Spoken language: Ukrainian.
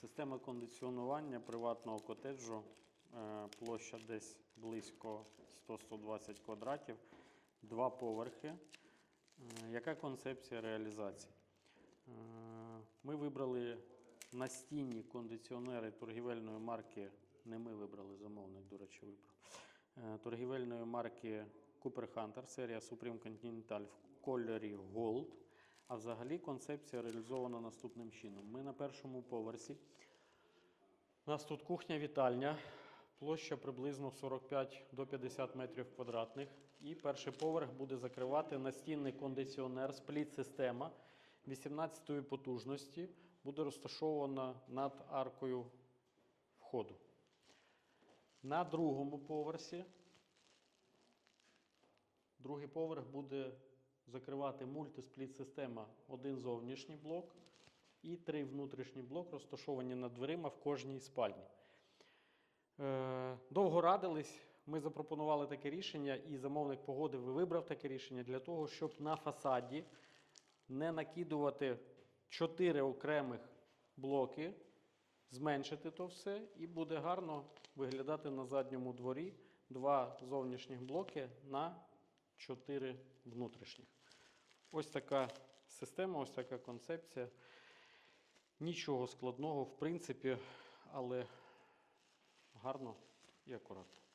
Система кондиціонування приватного котеджу, е, площа десь близько 100-120 квадратів, два поверхи. Е, Яка концепція реалізації? Е, Ми вибрали настінні кондиціонери торгівельної марки. Не ми вибрали, замовник, до речі, вибрав. Торгівельної марки Cooper Hunter, серія Supreme Continental в кольорі Gold. А взагалі концепція реалізована наступним чином. Ми на першому поверсі. У нас тут кухня-вітальня, площа приблизно 45 до 50 метрів квадратних. І перший поверх буде закривати настінний кондиціонер, спліт-система 18-ї потужності, буде розташована над аркою входу. На другому поверсі Другий поверх буде закривати мультиспліт-система, один зовнішній блок і три внутрішні блок, розташовані над дверима в кожній спальні. Е, довго радились. Ми запропонували таке рішення, і замовник погодив і вибрав таке рішення для того, щоб на фасаді не накидувати чотири окремих блоки, зменшити то все, і буде гарно виглядати на задньому дворі два зовнішніх блоки на чотири внутрішніх. Ось така система, ось така концепція. Нічого складного, в принципі, але гарно і акуратно.